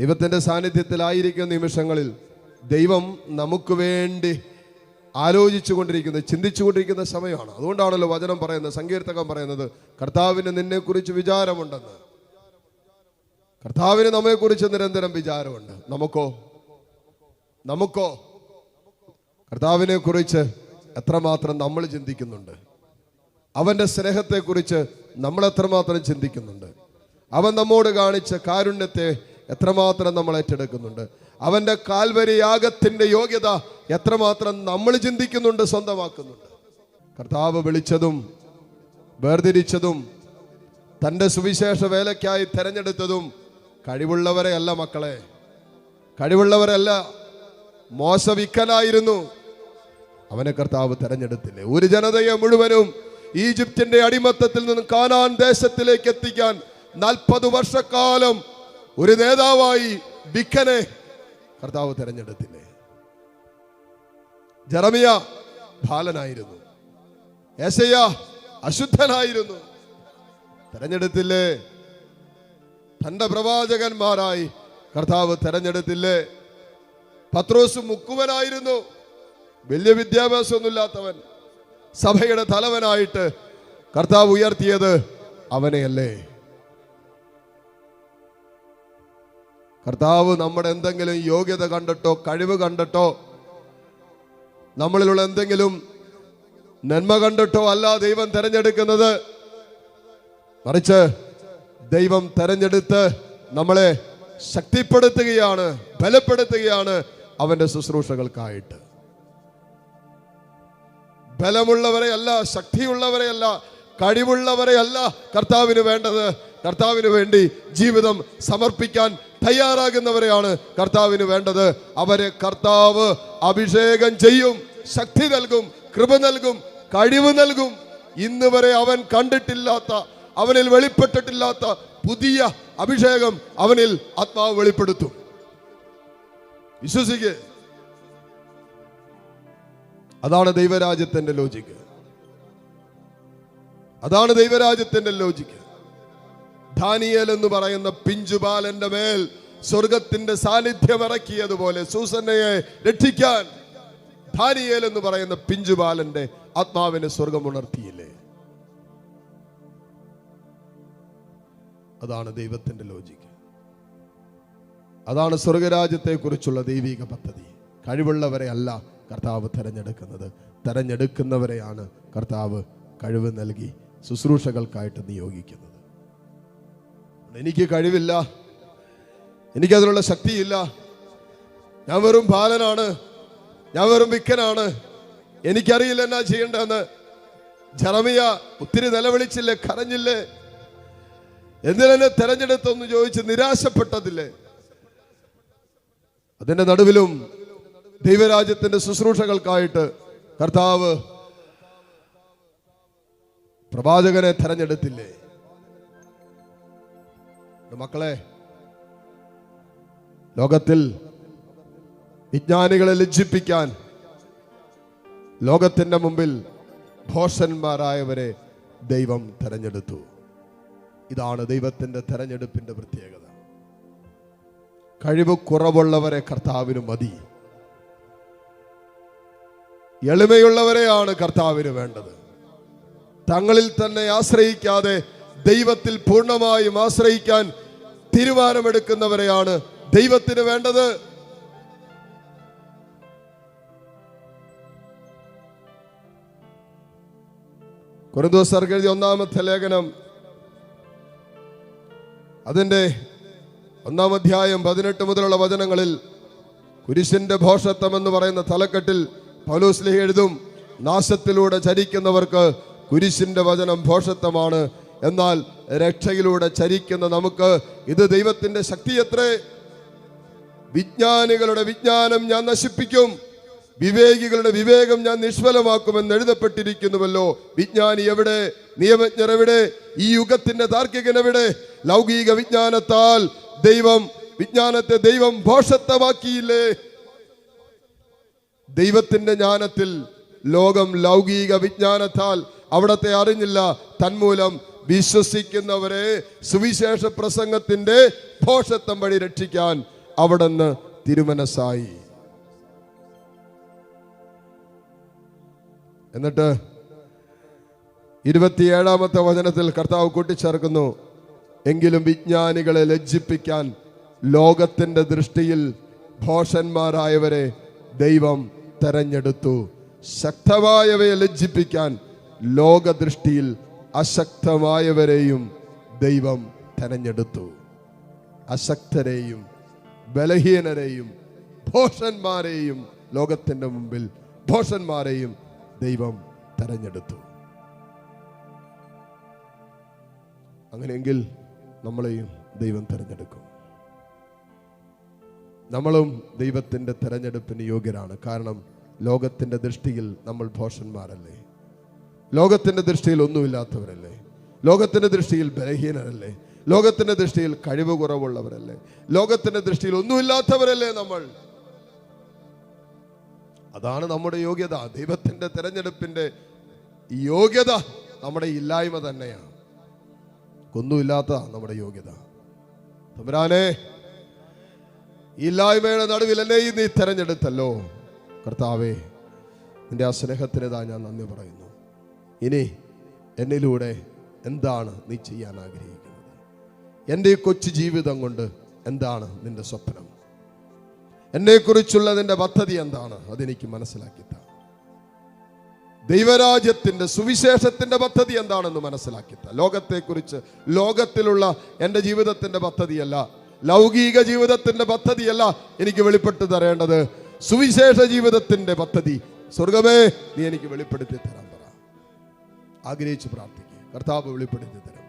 ദൈവത്തിന്റെ സാന്നിധ്യത്തിലായിരിക്കുന്ന നിമിഷങ്ങളിൽ ദൈവം നമുക്ക് വേണ്ടി ആലോചിച്ചു കൊണ്ടിരിക്കുന്ന ചിന്തിച്ചു കൊണ്ടിരിക്കുന്ന സമയമാണ്. അതുകൊണ്ടാണല്ലോ വചനം പറയുന്നത് സങ്കീർത്തകം പറയുന്നത് കർത്താവിന് നിന്നെക്കുറിച്ച് വിചാരമുണ്ടെന്ന്. കർത്താവിന് നമ്മെക്കുറിച്ച് നിരന്തരം വിചാരമുണ്ട്. നമുക്കോ? നമുക്കോ? കർത്താവിനെ കുറിച്ച് എത്രമാത്രം നമ്മൾ ചിന്തിക്കുന്നുണ്ട്? അവന്റെ സ്നേഹത്തെക്കുറിച്ച് നമ്മൾ എത്രമാത്രം ചിന്തിക്കുന്നുണ്ട്? അവൻ നമ്മോട് കാണിച്ച കാരുണ്യത്തെ എത്രമാത്രം നമ്മൾ ഏറ്റെടുക്കുന്നുണ്ട്? അവന്റെ കാൽവരി യാഗത്തിന്റെ യോഗ്യത എത്രമാത്രം നമ്മൾ ചിന്തിക്കുന്നുണ്ട് സ്വന്തമാക്കുന്നുണ്ട്? കർത്താവ് വിളിച്ചതും വേർതിരിച്ചതും തന്റെ സുവിശേഷ വേലയ്ക്കായി തിരഞ്ഞെടുത്തതും കഴിവുള്ളവരെ അല്ല മക്കളെ. കഴിവുള്ളവരല്ല മോശവിക്കനായിരുന്നു. അവനെ കർത്താവ് തെരഞ്ഞെടുത്തില്ലേ? ഒരു ജനതയെ മുഴുവനും ഈജിപ്തിന്റെ അടിമത്തത്തിൽ നിന്നും കാനാൻ ദേശത്തിലേക്ക് എത്തിക്കാൻ നാൽപ്പത് വർഷക്കാലം ഒരു നേതാവായി ബിക്കനെ കർത്താവ് തെരഞ്ഞെടുത്തില്ലേ? ജറമിയ ബാലനായിരുന്നു. ഏശയ്യ അശുദ്ധനായിരുന്നു. തെരഞ്ഞെടുത്തില്ലേ? തന്റെ പ്രവാചകന്മാരായി കർത്താവ് തെരഞ്ഞെടുത്തില്ലേ? പത്രോസ് മുക്കുവനായിരുന്നു. വലിയ വിദ്യാഭ്യാസമൊന്നുമില്ലാത്തവൻ. സഭയുടെ തലവനായിട്ട് കർത്താവ് ഉയർത്തിയത് അവനെയല്ലേ? കർത്താവ് നമ്മുടെ എന്തെങ്കിലും യോഗ്യത കണ്ടിട്ടോ കഴിവ് കണ്ടിട്ടോ നമ്മളിലുള്ള എന്തെങ്കിലും നന്മ കണ്ടിട്ടോ അല്ല ദൈവം തെരഞ്ഞെടുക്കുന്നത്. മറിച്ച് ദൈവം തെരഞ്ഞെടുത്ത് നമ്മളെ ശക്തിപ്പെടുത്തുകയാണ് ബലപ്പെടുത്തുകയാണ് അവന്റെ ശുശ്രൂഷകൾക്കായിട്ട്. ബലമുള്ളവരെയല്ല ശക്തിയുള്ളവരെയല്ല കഴിവുള്ളവരെയല്ല കർത്താവിന് വേണ്ടത്. കർത്താവിന് വേണ്ടി ജീവിതം സമർപ്പിക്കാൻ തയ്യാറാകുന്നവരെയാണ് കർത്താവിന് വേണ്ടത്. അവരെ കർത്താവ് അഭിഷേകം ചെയ്യും ശക്തി നൽകും കൃപ നൽകും കഴിവ് നൽകും. ഇന്ന് വരെ അവൻ കണ്ടിട്ടില്ലാത്ത അവനിൽ വെളിപ്പെട്ടിട്ടില്ലാത്ത പുതിയ അഭിഷേകം അവനിൽ ആത്മാവ് വെളിപ്പെടുത്തും. വിശ്വസിക്ക്. അതാണ് ദൈവരാജ്യത്തിന്റെ ലോജിക്ക്. അതാണ് ദൈവരാജ്യത്തിന്റെ ലോജിക്ക്. ദാനിയേൽ എന്ന് പറയുന്ന പിഞ്ചുബാലന്റെ മേൽ സ്വർഗത്തിന്റെ സാന്നിധ്യം ഇറക്കിയതുപോലെ സൂസന്നയെ രക്ഷിക്കാൻ ദാനിയേൽ എന്ന് പറയുന്ന പിഞ്ചുബാലന്റെ ആത്മാവിനെ സ്വർഗം ഉണർത്തിയില്ലേ? അതാണ് ദൈവത്തിന്റെ ലോജിക്ക് അതാണ് സ്വർഗരാജ്യത്തെ കുറിച്ചുള്ള ദൈവിക പദ്ധതി. കഴിവുള്ളവരെ അല്ല കർത്താവ് തെരഞ്ഞെടുക്കുന്നത്. തെരഞ്ഞെടുക്കുന്നവരെയാണ് കർത്താവ് കഴിവ് നൽകി ശുശ്രൂഷകൾക്കായിട്ട് നിയോഗിക്കുന്നത്. എനിക്ക് കഴിവില്ല. എനിക്കതിനുള്ള ശക്തിയില്ല. ഞാൻ വെറും ബാലനാണ്. ഞാൻ വെറും വിക്കനാണ്. എനിക്കറിയില്ല എന്നാ ചെയ്യേണ്ടതെന്ന്. ജറമിയ ഒത്തിരി നിലവിളിച്ചില്ലേ കരഞ്ഞില്ലേ? എന്തിനെ തെരഞ്ഞെടുത്തെന്ന് ചോദിച്ച് നിരാശപ്പെട്ടതില്ലേ? അതിന്റെ നടുവിലും ദൈവരാജ്യത്തിന്റെ ശുശ്രൂഷകൾക്കായിട്ട് കർത്താവ് പ്രവാചകനെ തെരഞ്ഞെടുത്തില്ലേ? മക്കളെ ലോകത്തിൽ വിജ്ഞാനികളെ ലജ്ജിപ്പിക്കാൻ ലോകത്തിന്റെ മുമ്പിൽ ഭോഷന്മാരായവരെ ദൈവം തെരഞ്ഞെടുത്തു. ഇതാണ് ദൈവത്തിന്റെ തെരഞ്ഞെടുപ്പിന്റെ പ്രത്യേകത. കഴിവ് കുറവുള്ളവരെ കർത്താവിന് മതി. എളിമയുള്ളവരെയാണ് കർത്താവിന് വേണ്ടത്. തങ്ങളിൽ തന്നെ ആശ്രയിക്കാതെ ദൈവത്തിൽ പൂർണമായും ആശ്രയിക്കാൻ തീരുമാനമെടുക്കുന്നവരെയാണ് ദൈവത്തിന് വേണ്ടത്. കുറുദോസർക്ക് എഴുതിയ ഒന്നാമത്തെ ലേഖനം അതിന്റെ ഒന്നാം അധ്യായം പതിനെട്ട് മുതലുള്ള വചനങ്ങളിൽ കുരിശിന്റെ ഭോഷത്വം എന്ന് പറയുന്ന തലക്കെട്ടിൽ പൗലോസ്ലിഹ എഴുതും നാശത്തിലൂടെ ചരിക്കുന്നവർക്ക് കുരിശിന്റെ വചനം ഭോഷത്വമാണ് എന്നാൽ രക്ഷയിലൂടെ ചരിക്കുന്ന നമുക്ക് ഇത് ദൈവത്തിന്റെ ശക്തിയത്രേ വിജ്ഞാനികളുടെ വിജ്ഞാനം ഞാൻ നശിപ്പിക്കും. വിവേകികളുടെ വിവേകം ഞാൻ നിഷ്ഫലമാക്കുമെന്ന് എഴുതപ്പെട്ടിരിക്കുന്നുവല്ലോ. വിജ്ഞാനി എവിടെ? നിയമജ്ഞർ എവിടെ? ഈ യുഗത്തിന്റെ താർക്കികൻ എവിടെ? ലൗകിക വിജ്ഞാനത്താൽ ദൈവം വിജ്ഞാനത്തെ ദൈവം ഭോഷത്തമാക്കിയില്ലേ ദൈവത്തിന്റെ ജ്ഞാനത്തിൽ ലോകം ലൗകിക വിജ്ഞാനത്താൽ അവിടത്തെ അറിഞ്ഞില്ല. തന്മൂലം വിശ്വസിക്കുന്നവരെ സുവിശേഷ പ്രസംഗത്തിന്റെ ഭോഷത്വം വഴി രക്ഷിക്കാൻ അവിടുന്ന് തിരുമനസായി എന്നിട്ട് ഇരുപത്തിയേഴാമത്തെ വചനത്തിൽ കർത്താവ് കൂട്ടിച്ചേർക്കുന്നു. എങ്കിലും വിജ്ഞാനികളെ ലജ്ജിപ്പിക്കാൻ ലോകത്തിന്റെ ദൃഷ്ടിയിൽ ഭോഷന്മാരായവരെ ദൈവം തെരഞ്ഞെടുത്തു. ശക്തമായവയെ ലജ്ജിപ്പിക്കാൻ ലോകദൃഷ്ടിയിൽ അശക്തമായവരെയും ദൈവം തെരഞ്ഞെടുത്തു. അശക്തരെയും ബലഹീനരെയും ഭോഷന്മാരെയും ലോകത്തിന്റെ മുമ്പിൽ ഭോഷന്മാരെയും ദൈവം തെരഞ്ഞെടുത്തു. അങ്ങനെയെങ്കിൽ നമ്മളെയും ദൈവം തിരഞ്ഞെടുക്കും. നമ്മളും ദൈവത്തിന്റെ തിരഞ്ഞെടുപ്പിന് യോഗ്യരാണ്. കാരണം ലോകത്തിന്റെ ദൃഷ്ടിയിൽ നമ്മൾ ഭോഷന്മാരല്ലേ? ലോകത്തിന്റെ ദൃഷ്ടിയിൽ ഒന്നുമില്ലാത്തവരല്ലേ? ലോകത്തിന്റെ ദൃഷ്ടിയിൽ ബലഹീനരല്ലേ? ലോകത്തിന്റെ ദൃഷ്ടിയിൽ കഴിവ് കുറവുള്ളവരല്ലേ ലോകത്തിന്റെ ദൃഷ്ടിയിൽ ഒന്നുമില്ലാത്തവരല്ലേ നമ്മൾ? അതാണ് നമ്മുടെ യോഗ്യത. ദൈവത്തിന്റെ തിരഞ്ഞെടുപ്പിന്റെ യോഗ്യത നമ്മുടെ ഇല്ലായ്മ തന്നെയാണ്. ഒന്നുമില്ലാത്തതാണ് നമ്മുടെ യോഗ്യത. തമ്പുരാനെ ഇല്ലായ്മയുടെ നടുവിൽ എന്നെ നീ തെരഞ്ഞെടുത്തല്ലോ. കർത്താവേ നിന്റെ ആ സ്നേഹത്തിന് ഇതാ ഞാൻ നന്ദി പറയുന്നു. ഇനി എന്നിലൂടെ എന്താണ് നീ ചെയ്യാൻ ആഗ്രഹിക്കുന്നത്? എന്റെ കൊച്ചു ജീവിതം കൊണ്ട് എന്താണ് നിന്റെ സ്വപ്നം? എന്നെക്കുറിച്ചുള്ള നിന്റെ പദ്ധതി എന്താണ്? അതെനിക്ക് മനസ്സിലാക്കി താ. ദൈവരാജ്യത്തിന്റെ സുവിശേഷത്തിന്റെ പദ്ധതി എന്താണെന്ന് മനസ്സിലാക്കി താ. ലോകത്തെക്കുറിച്ച് ലോകത്തിലുള്ള എന്റെ ജീവിതത്തിന്റെ പദ്ധതിയല്ല ലൗകിക ജീവിതത്തിന്റെ പദ്ധതിയല്ല എനിക്ക് വെളിപ്പെട്ട് തരേണ്ടത്. സുവിശേഷ ജീവിതത്തിന്റെ പദ്ധതി. സ്വർഗമേ നീ എനിക്ക് വെളിപ്പെടുത്തി പറ ആഗ്രഹിച്ച് പ്രാർത്ഥിക്കുക. കർത്താവ് വെളിപ്പെടുത്തി തരും.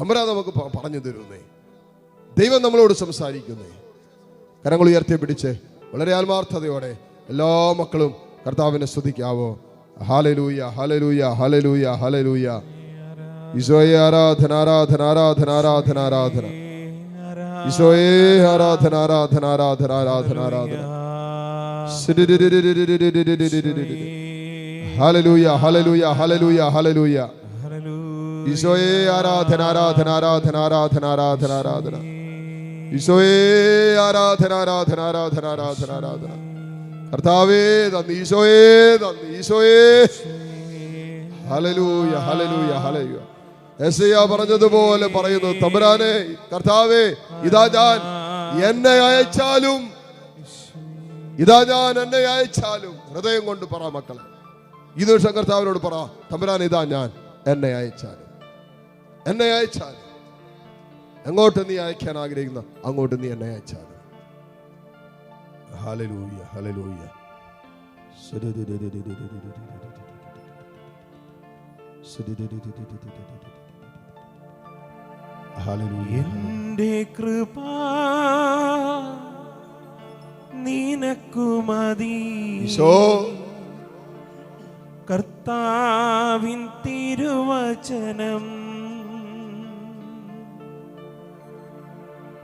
തമ്പരാ നമുക്ക് പറഞ്ഞു തരുന്നേ. ദൈവം നമ്മളോട് സംസാരിക്കുന്നേ. കരങ്ങൾ ഉയർത്തി പിടിച്ച് വളരെ ആത്മാർത്ഥതയോടെ എല്ലാ മക്കളും കർത്താവിനെ സ്തുതിക്കാവോ. ഹാലലൂയ ഹാലലൂയ ഹാലലൂയ ഹാലലൂയ ഈശോയെ ആരാധന ആരാധന ആരാധന ആരാധന ആരാധന. ഈശോയെ ആരാധന ആരാധന ആരാധന ആരാധന ആരാധന. ഹാലലൂയ ഹലലൂയ ഹലലൂയ ഹലലൂയ ഈശോയെ ആരാധന ആരാധന ആരാധന ആരാധന ആരാധന ആരാധന. ഈശോയെ ആരാധന ആരാധന ആരാധന ആരാധന ആരാധന. കർത്താവേ നന്ദി. ഈശോയെ നന്ദി. ഈശോയെ. ഹലലൂയ ഹലലൂയ ഹലലൂയ എസ്ഐയ പറഞ്ഞതുപോലെ പറയുന്നു തമ്പുരാനെ കർത്താവേ ഇതാ ഞാൻ. എന്നെ അയച്ചാലും ഇതാ ഞാൻ എന്നെ അയച്ചാലും ഹൃദയം കൊണ്ട് പറ മക്കളെ. ഈ ദിവസം കർത്താവിനോട് പറ തമ്പുരാൻ ഇതാ ഞാൻ. എന്നെ അയച്ചാൽ. എന്നെ അയച്ചാൽ. എങ്ങോട്ട് നീ അയക്കാൻ ആഗ്രഹിക്കുന്ന അങ്ങോട്ട് നീ എന്നെ അയച്ചാൽ. Hallelujah hallelujah. എന്റെ കൃപ നിനക്കു മതി ഈശോ കർത്താവിൻ തിരുവചനം.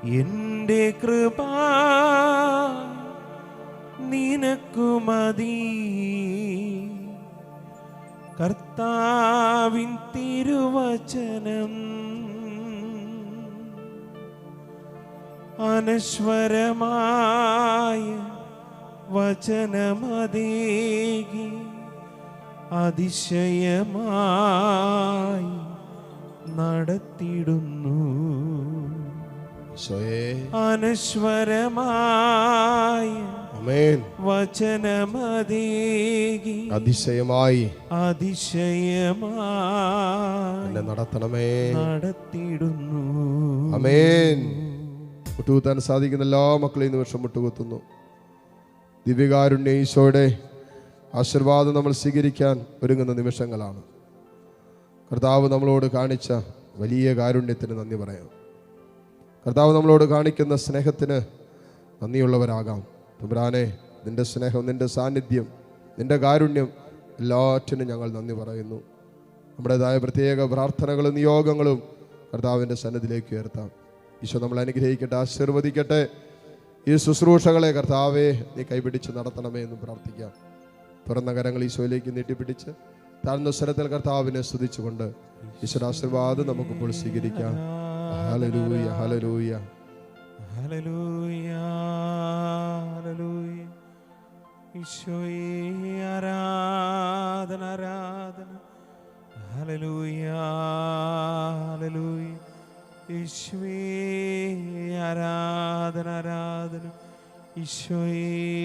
എന്റെ കൃപ നിനക്കു മതി കർത്താവിൻ തിരുവചനം. അനശ്വരമായ വചനമതേകി. അതിശയമായി നടത്തിടുന്നു അനശ്വരമായി വചനമതേകി അതിശയമായി. അതിശയമായി എന്നെ നടത്തണമേ. നടത്തിടുന്നു അമേൻ മുട്ടുകുത്താൻ സാധിക്കുന്ന എല്ലാ മക്കളെയും നിമിഷം മുട്ടുകുത്തുന്നു ദിവ്യകാരുണ്യ ഈശോയുടെ ആശീർവാദം നമ്മൾ സ്വീകരിക്കാൻ ഒരുങ്ങുന്ന നിമിഷങ്ങളാണ്. കർത്താവ് നമ്മളോട് കാണിച്ച വലിയ കാരുണ്യത്തിന് നന്ദി പറയാം. കർത്താവ് നമ്മളോട് കാണിക്കുന്ന സ്നേഹത്തിന് നന്ദിയുള്ളവരാകാം. തുമ്പ്രാനെ നിന്റെ സ്നേഹം നിന്റെ സാന്നിധ്യം നിന്റെ കാരുണ്യം എല്ലാറ്റിനും ഞങ്ങൾ നന്ദി പറയുന്നു. നമ്മുടേതായ പ്രത്യേക പ്രാർത്ഥനകളും നിയോഗങ്ങളും കർത്താവിന്റെ സന്നദ്ധിലേക്ക് ഉയർത്താം. ഈശോ നമ്മൾ അനുഗ്രഹിക്കട്ടെ ആശീർവദിക്കട്ടെ. ഈ ശുശ്രൂഷകളെ കർത്താവെ നീ കൈപിടിച്ച് നടത്തണമേ എന്ന് പ്രാർത്ഥിക്കാം. തുറന്ന കരങ്ങൾ ഈശോയിലേക്ക് നീട്ടിപ്പിടിച്ച് താഴ്ന്ന സ്വരത്തിൽ കർത്താവിനെ സ്തുതിച്ചുകൊണ്ട് ഈശ്വരാശീർവാദം നമുക്കിപ്പോൾ സ്വീകരിക്കാം. Hallelujah hallelujah hallelujah hallelujah. ഈശോയെ ആരാധന ആരാധന. Hallelujah hallelujah. ഈശോയെ ആരാധന ആരാധന. ഈശോയെ